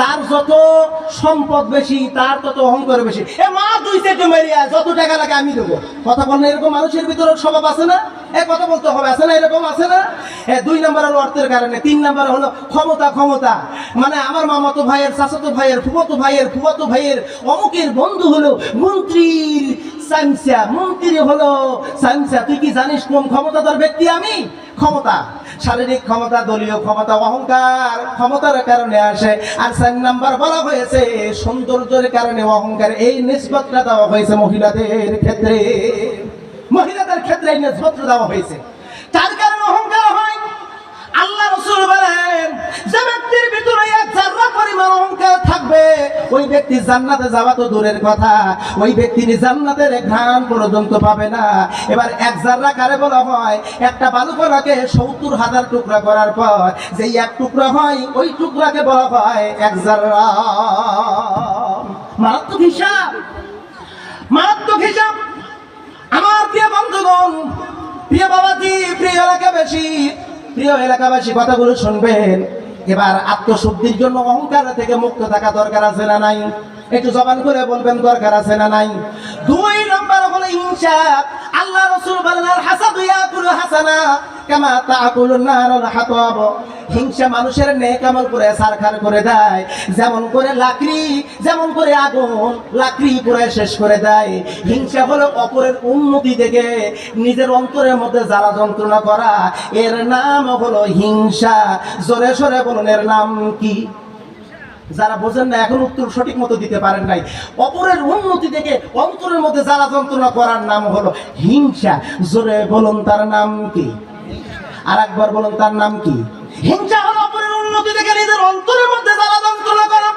যার যত সম্পদ বেশি, তার তত অহংকার বেশি। এ মা দুই সেটে মেরিয়া, যত টাকা লাগে আমি দেবো। কথা বলেন এরকম মানুষের ভিতরে স্বভাব আছে না? এ কথা বলতে হবে, আছে না? এরকম আছে না? এ দুই নম্বর হলো অর্থের কারণে, তিন নম্বর হলো ক্ষমতা ক্ষমতা। মানে আমার মামাতো ভাইয়ের, চাচাতো ভাইয়ের, ফুফাতো ভাইয়ের ফুফাতো ভাইয়ের অমুকের বন্ধু হলো মন্ত্রীর সাইন্সা মন্ত্রী হলো সাইন্সা তুই কি জানিস কোন ক্ষমতাধর ব্যক্তি আমি? ক্ষমতা। শারীরিক ক্ষমতা, দলীয় ক্ষমতা, অহংকার, ক্ষমতার কারণে আসে। আর চার নাম্বার বলা হয়েছে, সৌন্দর্যের কারণে অহংকার। এই নিষ্পত্তা দেওয়া হয়েছে মহিলাদের ক্ষেত্রে। মহিলাদের ক্ষেত্রে এই নিষ্পত্তা দেওয়া হয়েছে। তার কারণে অহংকার হয়, আল্লাহ রসুল বলেন যে ব্যক্তির ভিতরে এক পরিমাণ অহংকার থাকবে। ওই ব্যক্তি জান্নাতে যাওয়া তো দূরের কথা। ওই ব্যক্তি জান্নাতের ঘ্রাণ পর্যন্ত পাবে না। এবার এক জাররা কারে বলা হয়? একটা বালুকণাকে সত্তর হাজার টুকরা করার পর যে এক টুকরা হয়, ওই টুকরাকে বলা হয় এক জাররা। মারাত্মক হিসাব। মারাত্মক হিসাব। আমার প্রিয় বন্ধুগণ, প্রিয় বাবাজি, প্রিয় এলাকাবাসী প্রিয় এলাকাবাসী, কথাগুলো শুনবেন। এবার আত্মশুদ্ধির জন্য অহংকার থেকে মুক্ত থাকা দরকার আছে না নাই? একটু জবান করে বলবেন, দরকার আছে না নাই? দুই নম্বর হলো হিংসা আল্লাহ রসুল বলেন হাসাদু ইয়াকুলু হাসানা কামা তাকুলুন নারুল হাতাব। হিংসা মানুষের নেক আমল করে সারখার করে দেয়। যেমন করে লাকড়ি, যেমন করে আগুন, লাকড়ি পুরো শেষ করে দেয়। হিংসা হলো অপরের উন্নতি থেকে নিজের অন্তরের মধ্যে জ্বালা যন্ত্রণা করা। এর নাম হলো হিংসা। জোরে সরে বলুন, এর নাম কি? যারা বোঝেন না, এখন উত্তর সঠিক মতো দিতে পারেন নাই। অপরের উন্নতি থেকে অন্তরের মধ্যে যারা যন্ত্রণা করার নাম হলো হিংসা। জোরে বলুন, তার নাম কি? আর একবার বলুন, তার নাম কি? হিংসা হলো অপরের উন্নতি থেকে নিজের অন্তরের মধ্যে যারা যন্ত্রণা করা।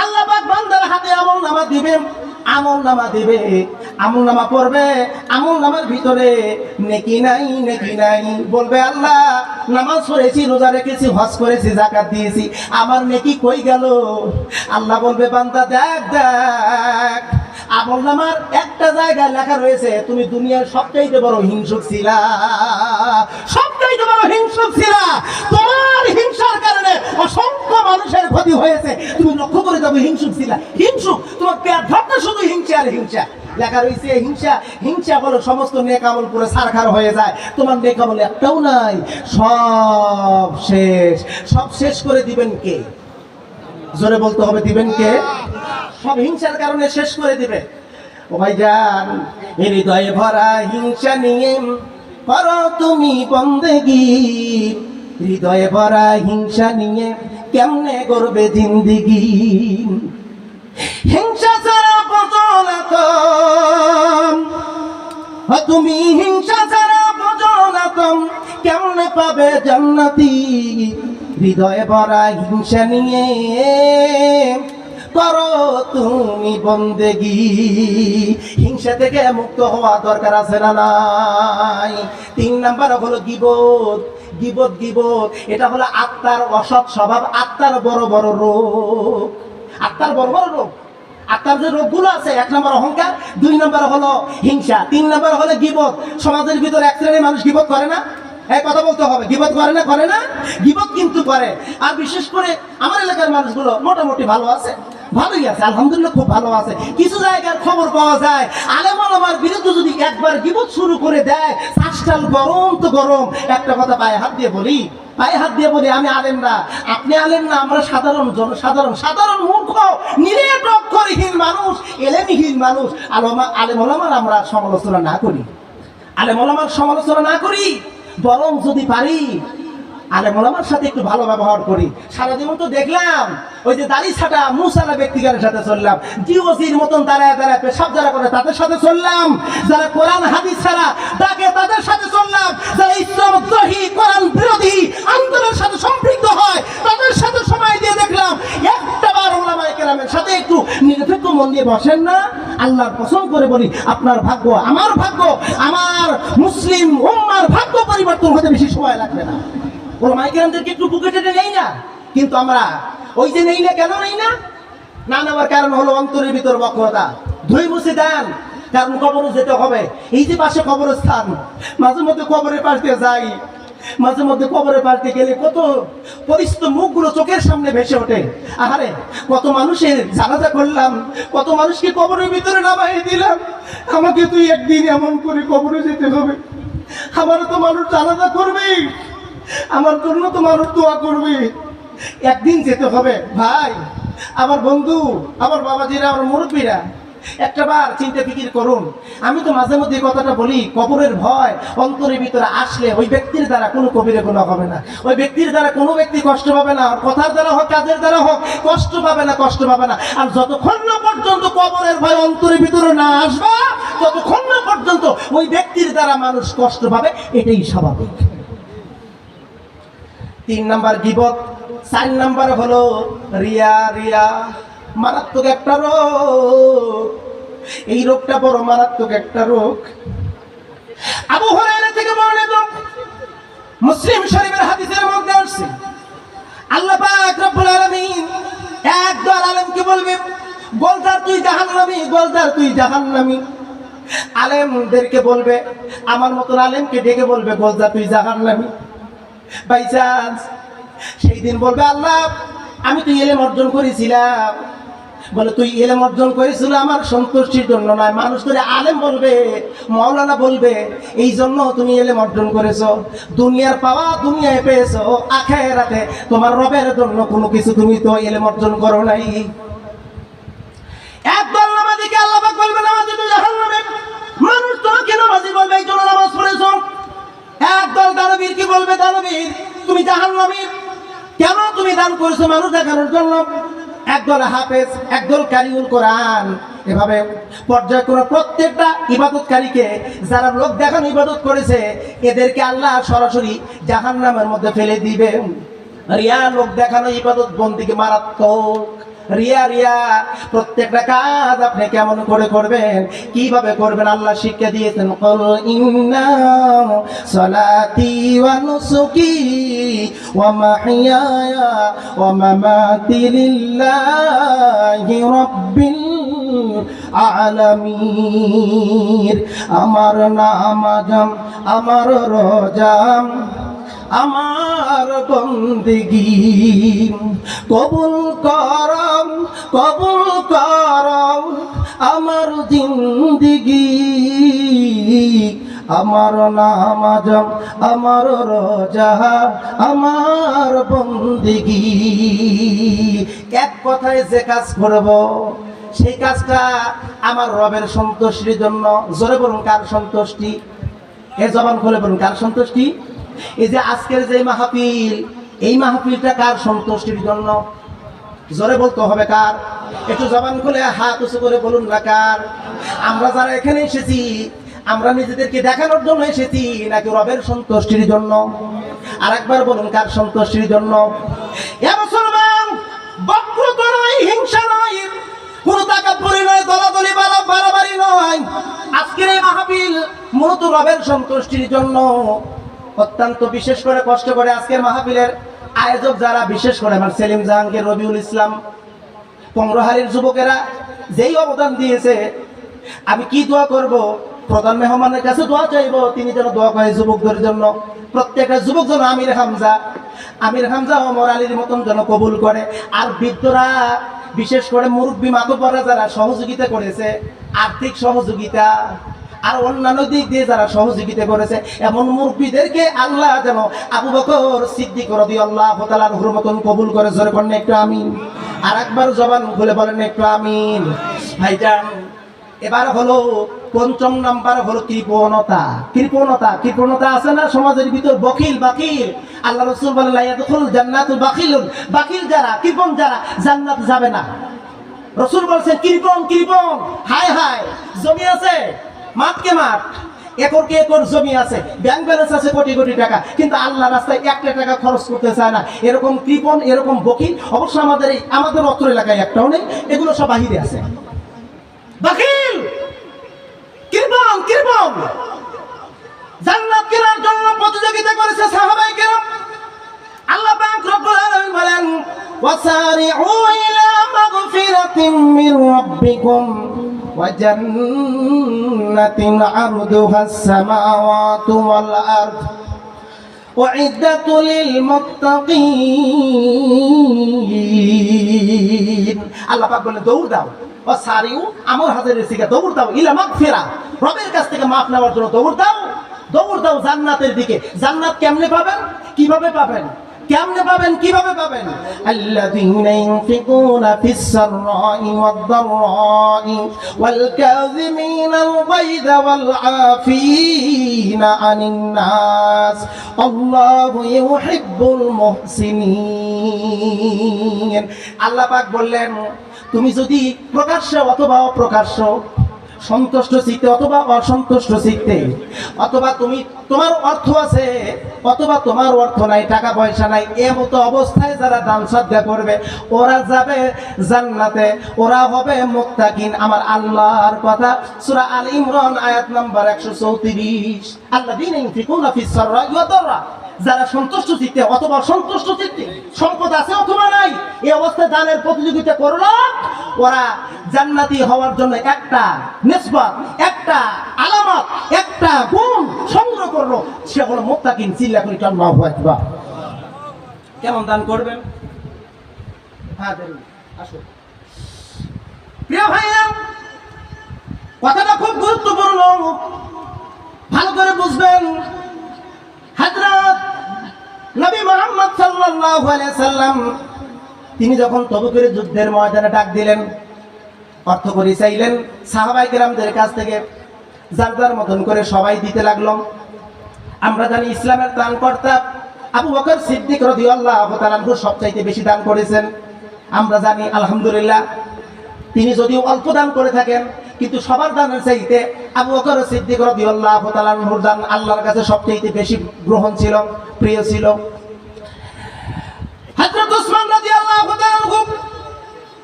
আল্লাহ বান্দার হাতে আমল নামা দিবেন। আমল নামা দেবে, আমল নামা পড়বে, আমল নামার ভিতরে নেকি নাই নেকি নাই। বলবে আল্লাহ, নামাজ পড়েছি, রোজা রেখেছি, হজ করেছি জাকাত দিয়েছি। আমার নেকি কই গেল? আল্লাহ বলবে, বান্দা দেখ দেখ। আমল নামার একটা জায়গায় লেখা রয়েছে, তুমি দুনিয়ার সবচাইতে বড় হিংসুক ছিলা। সবচাইতে বড় হিংসুক ছিলা। তোমার হিংসার কারণে অসংখ্য মানুষের ক্ষতি হয়েছে। তুমি লক্ষ্য করে যাবে হিংসুক ছিলা। হিংসুক, তোমার পেট ধরতে শুধু হিংসা আর হিংসা। লেখা রয়েছে, হিংসা হিংসা বলো সমস্ত নেকামল করে সারখার হয়ে যায়। তোমার নেকামল একটাও নাই। সব শেষ। সব শেষ করে দিবেন কে? জোরে বলতে হবে, দিবেন কে? সব হিংসার কারণে শেষ করে দিবে। ও ভাই যান হৃদয়ে ভরা হিংসা নিয়ে করো তুমি বন্দেগি। হৃদয়ে ভরা হিংসা নিয়ে কেমনে করবে জিন্দিগি? হিংসা ছাড়া বচলাতম তুমি হিংসা ছাড়া বচলাতম কেমনে পাবে জান্নাতি? হৃদয়ে ভরা হিংসা নিয়ে করো তুমি বন্দেগি। হিংসা থেকে মুক্ত হওয়া দরকার আছে না নাই? তিন নাম্বার হলো গিবত। গিবত গিবত, এটা হলো আত্মার অসৎ স্বভাব, আত্মার বড় বড় রোগ। আত্মার বড় বড় রোগ। আত্মার যে রোগগুলো আছে, এক নম্বর অহংকার, দুই নম্বর হলো হিংসা, তিন নম্বর হলো গিবত। সমাজের ভিতরে এক শ্রেণির মানুষ গিবত করে না? এই কথা বলতে হবে। গিবত করে না করে না? গিবত কিন্তু করে। আর বিশেষ করে আমার এলাকার মানুষগুলো মোটামুটি ভালো আছে। ভালোই আছে, আলহামদুলিল্লাহ খুব ভালো আছে। কিছু জায়গার খবর পাওয়া যায়, আলেম আমার বিরুদ্ধে যদি একবার গিবত শুরু করে দেয় শ্বাসটাল গরম তো গরম। একটা কথা পায়ে হাত দিয়ে বলি, পায়ে হাত দিয়ে বলি, আমি আলেম না আপনি আলেম না, আমরা সাধারণ জন, সাধারণ মূর্খ নিরেট অক্ষরহীন মানুষ, এলেমহীন মানুষ। আলমা, আলেম ওলামার আমরা সমালোচনা না করি। আলেম ওলামার সমালোচনা না করি। বরং যদি পারি আলেম ওলামার সাথে একটু ভালো ব্যবহার করি। সারা জীবন তো দেখলাম, ওই যে দাড়ি ছাটা মুসালা ব্যক্তিগণের সাথে চললাম। জিওসির মতন দাঁড়ায় দাঁড়ায় পেশাব যারা করে তাদের সাথে চললাম। যারা কোরআন, হাদিস ছাড়া তাকে তাদের সাথে চললাম। যারা ইসলাম দ্রোহী কোরআন বিরোধী, আন্দোলনের সাথে সম্পৃক্ত হয়, তাদের সাথে সময় দিয়ে দেখলাম। কেরামের সাথে একটু নিরপেক্ষ মন দিয়ে বসেন না। আল্লাহর পছন্দ করে বলি, আপনার ভাগ্য আমার ভাগ্য, আমার মুসলিম উম্মার ভাগ্য পরিবর্তন হতে বেশি সময় লাগবে না। ওরা মাইগ্রানদেরকে একটু বুকে টেনে নেই না? কিন্তু আমরা ওই যে নেই না, কেন নেই না? না নেওয়ার কারণ হলো অন্তরের ভিতর বক্রতা। ধুই মুছে দেন, কারণ কবরে যেতে হবে। এই যে পাশে কবরস্থান, মাঝে মধ্যে কবরের পাশ দিয়ে যাই। মাঝে মধ্যে কবরে পাল্টে গেলে কত পরিস্থিত মুখগুলো চোখের সামনে ভেসে ওঠে। আহারে, কত মানুষের জানাজা করলাম, কত মানুষকে কবরের ভিতরে নামাই দিলাম। আমাকে তুই একদিন এমন করে কবরে যেতে হবে। আমার তো মানুষ জানাজা করবে। আমার জন্য তো মানুষ দোয়া করবে। একদিন যেতে হবে। ভাই, আমার বন্ধু, আমার বাবাজিরা, আমার মুরব্বীরা একটা বার চিন্তা ফিকির করুন। আমি তো মাঝে মধ্যে কথাটা বলি, কবরের ভয় অন্তরের ভিতরে আসলে ওই ব্যক্তির দ্বারা কোনো কবিরে গুণ হবে না। ওই ব্যক্তির দ্বারা কোনো ব্যক্তি কষ্ট পাবে না কথার দ্বারা হোক, কাজের দ্বারা হোক, কষ্ট পাবে না, কষ্ট পাবে না। আর যতক্ষণ না পর্যন্ত কবরের ভয় অন্তরের ভিতরে না আসবা, ততক্ষণ না পর্যন্ত ওই ব্যক্তির দ্বারা মানুষ কষ্ট পাবে, এটাই স্বাভাবিক। তিন নাম্বার গিবত, চার নাম্বার হলো রিয়া রিয়া। মারাত্মক একটা রোগ। এই রোগটা বড় মারাত্মক একটা রোগ। আবু হুরায়রা থেকে বর্ণিত মুসলিম শরীফের হাদিসের মধ্যে আসছে। আল্লাহ পাক রব্বুল আলামিন একদল আলেমকে বলবে গোলদার তুই জাহান্নামী, গোলদার তুই জাহান্নামী। আলেমদেরকে বলবে, আমার মতন আলেমকে ডেকে বলবে, গোলদার তুই জাহান্নামী। বাই চান্স সেই দিন বলবে, আল্লাহ, আমি তো এলেম অর্জন করেছিলাম। বলে, তুই এলেম অর্জন করেছিল আমার সন্তুষ্টির জন্য নয়, মানুষ করে আলেম বলবে, মৌলানা বলবে এই জন্য তুমি এলেম অর্জন করেছ। দুনিয়ার পাওয়া দুনিয়ায় পেয়েছ আখায় রাতে তোমার রবের জন্য কোনো কিছু তুমি তো এলেম অর্জন করো নাই। একদল নামাজিকে আল্লাহ কেন তুমি দান করেছ মানুষ দেখানোর জন্য? একদল হাফেজ, একদল কারিউল কোরআন। এভাবে পর্যায় পর্যায়ক্রমে প্রত্যেকটা ইবাদতকারীকে যারা লোক দেখানো ইবাদত করেছে, এদেরকে আল্লাহ সরাসরি জাহান্নামের মধ্যে ফেলে দিবেন। রিয়া লোক দেখানো ইবাদত বন্দীকে মারাত্মক। রিয়া রিয়া, প্রত্যেকটা কাজ আপনি কেমন করে করবেন? কীভাবে করবেন? আল্লাহ শিক্ষা দিয়েছেন, কল ইন্না সলাতি ওয়া নুসুকি ওয়া মাহইয়ায়া ওয়া মামাতি লিল্লাহি রাব্বিল আলামিন। আমার নামাজাম আমার রোজাম। আমার বন্দিগি, কবুল করম কবুল করম আমার জিন্দিগি। আমার নামাজম আমার রোজা, আমার বন্দিগি। এক কথায় যে কাজ করব, সেই কাজটা আমার রবের সন্তুষ্টির জন্য। জোরে বলুন কার সন্তুষ্টি? এ জবান খুলে বলুন, কার সন্তুষ্টি? এই যে আজকের যে মাহফিল, এই মাহফিলটা কার সন্তুষ্টির জন্য? জোরে বলতে হবে কার? একটু জবান খুলে হাত উঁচু করে বলুন না কার? আমরা যারা এখানে এসেছি, আমরা নিজেদেরকে দেখানোর জন্য এসেছি, নাকি রবের সন্তুষ্টির জন্য? আর একবার বলুন কার সন্তুষ্টির জন্য? মুসলমান বক্রতা নয়, হিংসা নয়, কোন টাকা পরি নয়, দলাদলি বাড়াবাড়ি নয়। আজকের এই মাহফিল মূলত রবের সন্তুষ্টির জন্য। অত্যন্ত বিশেষ করে কষ্ট করে আজকের মাহফিলের আয়োজক যারা, বিশেষ করে আমার সেলিম জাহাঙ্গীর, রবিউল ইসলাম পংরহারির যুবকেরা, যেই অবদান দিয়েছে, আমি কি দোয়া করব? প্রধান মেহমানের কাছে দোয়া চাইব, তিনি যেন দোয়া করে যুবকদের জন্য। প্রত্যেকটা যুবক যেন আমির হামজা আমির হামজা ওমর আলীর মতন যেন কবুল করে। আর বৃদ্ধরা, বিশেষ করে মুরব্বী মাতব্বরা যারা সহযোগিতা করেছে, আর্থিক সহযোগিতা আর অন্যান্য দিক দিয়ে যারা সহযোগিতা করেছে, এমন মুরব্বীদেরকে আল্লাহ যেন আবু বকর সিদ্দিক রদি আল্লাহ তালার মতন কবুল করে, জোরে করেন একটু আমিন। আর একবার জবান খুলে বলেন একটু আমিন। ভাইজান, এবার হলো পঞ্চম নাম্বার হলো কৃপণতা। কৃপণতা কৃপণতা আছে না? সমাজের ভিতর বকিল বাকিল। আল্লাহ রসুল বলে লাইয়াদুল জান্নাতুল বাকিলুন। বাকিল যারা, কৃপণ যারা, জান্নাত যাবে না। রসুল বলছেন, কৃপণ কৃপণ। হায় হায়। জমি আছে? মাঠকে মাঠ একরকে একর জমি আছে ব্যাংক ব্যালেন্স আছে কোটি কোটি টাকা, কিন্তু আল্লাহ রাস্তায় একটা টাকা খরচ করতে চায় না। এরকম কৃপণ, এরকম বকিল, অবশ্য আমাদের এই, আমাদের অত্র এলাকায় একটাও নেই, এগুলো সব বাহিরে আছে। বাকিল! কৃপণ কৃপণ! জান্নাত কেনার জন্য প্রতিযোগিতা করেছে সাহাবাই কেরাম। আল্লাহ পাক রব্বুল আলামিন বলেন ওয়াসারিউ ইলা মাগফিরাতিন মির রাব্বিকুম ওয়া জান্নাতিন আরদুহা আস-সামাওয়াতু ওয়াল আরদ أعدت للمتقين আল্লাহ পাক বলে দৌড় দাও ও সারিউ আমর হাজারের সিগা দৌড় দাও ইলা মাগফিরা রবের কাছ থেকে মাফ নেওয়ার জন্য দৌড় দাও দৌড় দাও জান্নাতের দিকে জান্নাত কেমনে পাবেন কিভাবে পাবেন কেমনে পাবেন? কীভাবে পাবেন? আল্লাযীনা ইনফিকুনা ফিস সাররাই ওয়াদ দাররাই ওয়াল কাযিমিনাল গায়যা ওয়াল আফিনা আনিন নাস আল্লাহু ইউহিব্বুল মুহসিনিন। আল্লাহ পাক বললেন, তুমি যদি প্রকাশ্য অথবা অপ্রকাশ্য, সন্তুষ্ট চিত্তে অথবা অসন্তুষ্ট চিত্তে, অথবা তুমি তোমার অর্থ আছে, অথবা তোমার অর্থ নাই, টাকা পয়সা নাই, এ মতো অবস্থায় যারা দান শ্রদ্ধা করবে, ওরা যাবে জান্নাতে, ওরা হবে মুত্তাকিন। আমার আল্লাহর কথা, সূরা আল ইমরান, আয়াত নাম্বার 134 আল্লাযীনা ইনফিকুনা ফিস সাররাই ওয়াদ দাররা। যারা সন্তুষ্ট চিত্তে, অথবা সন্তুষ্ট চিত্তে, সম্পদ আছে অথবা নাই এই অবস্থায় দানের প্রতিযোগিতা করল ওরা জান্নাতি হওয়ার জন্য একটা নিসবত, একটা আলামত, একটা গুণ সংগ্রহ করল সে হলো মোত্তাকিন, চিল্লা করে কেমন দান করবেন? হ্যাঁ কথাটা খুব গুরুত্বপূর্ণ। ভালো করে বুঝবেন। হযরত নবী মুহাম্মদ সাল্লাম তিনি যখন তবুকের যুদ্ধের ময়দানে ডাক দিলেন, অর্থ করি চাইলেন সাহাবাই কেরামদের কাছ থেকে যার যার মতন করে সবাই দিতে লাগল। আমরা জানি ইসলামের দান ত্রাণকর্তা আবু বকর সিদ্দিক রাদিয়াল্লাহু তাআলা সবচাইতে বেশি দান করেছেন। আমরা জানি, আলহামদুলিল্লাহ, তিনি যদিও অল্প দান করে থাকেন, কিন্তু সবার দানের চাইতে আবু বকর সিদ্দিক রাদিয়াল্লাহু তাআলার দান আল্লাহর কাছে সবচাইতে বেশি গ্রহণ ছিল, প্রিয় ছিল। তাআলা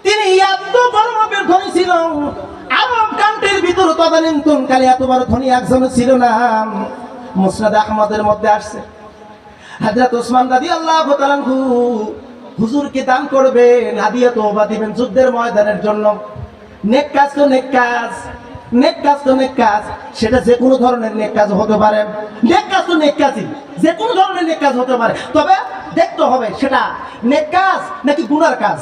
তিনি এত বড় ধনী ছিল, আরব কান্ট্রির ভিতর তদানীন্তন এত বড় ধনী একজন ছিল না। মুসনাদ আহমদের মধ্যে আসছে। হযরত ওসমান রাদিয়াল্লাহু তাআলা হুজুরকে দান করবেন, হাদিয়া তোবা দিবেন যুদ্ধের ময়দানের জন্য। নেক কাজ তো নেক কাজ নেক কাজ তো নেক কাজ, সেটা যে কোনো ধরনের নেক কাজ হতে পারে। নেক কাজ তো নেক কাজই যে কোনো ধরনের নেক কাজ হতে পারে। তবে দেখতে হবে সেটা নেক কাজ নাকি গুনার কাজ?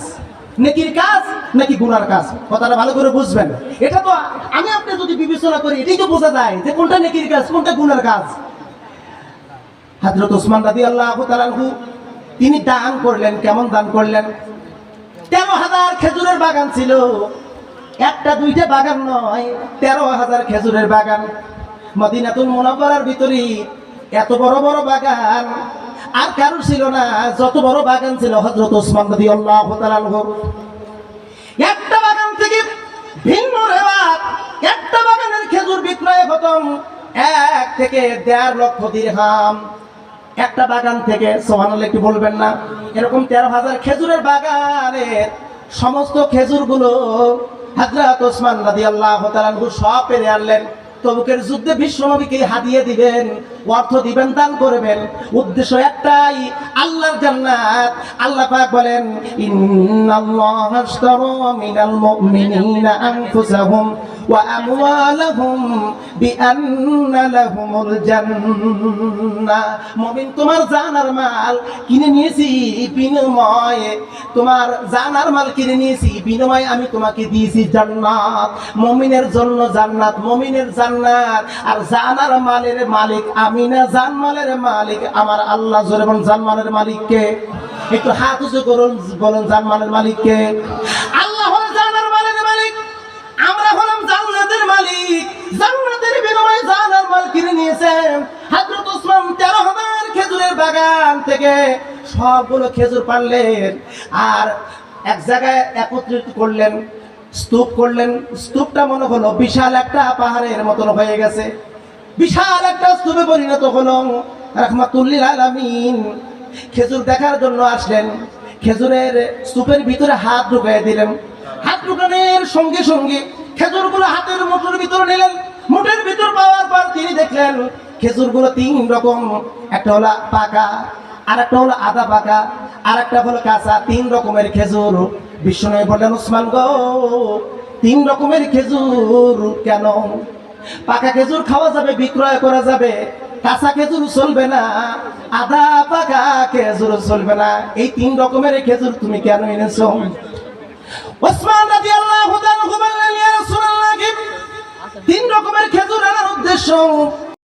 নেকির কাজ নাকি গুনার কাজ? কথাটা ভালো করে বুঝবেন। এটা তো আমি আপনি যদি বিবেচনা করি, এটাই তো বোঝা যায় যে কোনটা নেকির কাজ, কোনটা গুনার কাজ। হযরত ওসমান রাদিয়াল্লাহু তাআলা তিনি দান করলেন, কেমন দান করলেন? তেরো হাজার খেজুরের বাগান ছিল। একটা, দুইটা বাগান নয়, তেরো হাজার খেজুরের বাগান। মদিনাতুল মুনাফার ভিতরে এত বড় বড় বাগান। আর কারোর ছিল না, যত বড় বাগান ছিল হজরত ওসমান নদী আল্লাহ একটা বাগান থেকে ভিন্ন রেওয়াত একটা বাগানের খেজুর বিক্রয় খতম এক থেকে দেড় লক্ষ দিরহাম একটা বাগান থেকে সোহানাল একটু বলবেন না, এরকম তেরো হাজার খেজুরের বাগানের সমস্ত খেজুরগুলো হাজরাত ওসমান রাদি আল্লাহ সব পেরে আনলেন। তবুকের যুদ্ধে বিশ্বনবীকে হাদিয়ে দিবেন অর্থ দিবেন, দান করবেন। উদ্দেশ্য একটাই, আল্লাহর জান্নাত। আল্লাহ পাক বলেন, ইন্নাল্লাহ আশতারা মিনাল মুমিনিনা আনফুসাহুম ওয়া আমওয়ালাহুম বিআন্না লাহুমুল জান্নাহ মুমিন, তোমার জানার মাল কিনে নিয়েছি বিনিময়ে। তোমার জানার মাল কিনে নিয়েছি বিনিময়ে আমি তোমাকে দিয়েছি জান্নাত। মুমিনের জন্য জান্নাত, মুমিনের জান্নাত। আর জানার মালের মালিক আমি না জানমালের মালিক, আমার আল্লাহ জোরে বলুন, জানমালের মালিককে একটু হাত উঁচু করুন, বলুন, জানমালের মালিককে আল্লাহ মালের মালিক। আমরা হলাম মালিক। মাল কিনে হাজার খেজুরের বাগান থেকে সবগুলো খেজুর আর এক জায়গায় একত্রিত করলেন, স্তূপ করলেন। স্তূপটা মনে হলো বিশাল একটা পাহাড়ের মতন হয়ে গেছে। বিশাল একটা স্তূপে পরিণত হলো। রহমাতুল্লিল আলামিন। খেজুর দেখার জন্য আসলেন। খেজুরের স্তূপের ভিতরে হাত ঢুকিয়ে দিলেন। হাত ঢুকানোর সঙ্গে সঙ্গে খেজুরগুলো হাতের মুঠোর ভিতরে নিলেন। মুঠের ভিতর পাওয়ার পর তিনি দেখলেন, খেজুরগুলো তিন রকম। একটা হলো পাকা আর একটা হলো আদা পাকা আর একটা হলো কাঁচা। তিন রকমের খেজুর। বিষ্ণু বললেন, উসমান গো, তিন রকমের খেজুর কেন? পাকা খেজুর খাওয়া যাবে, বিক্রয় করা যাবে। কাঁচা খেজুর চলবে না, আদা পাকা খেজুর চলবে না। এই তিন রকমের খেজুর তুমি কেন এনেছো? ওসমান তিন রকমের খেজুর আনার উদ্দেশ্য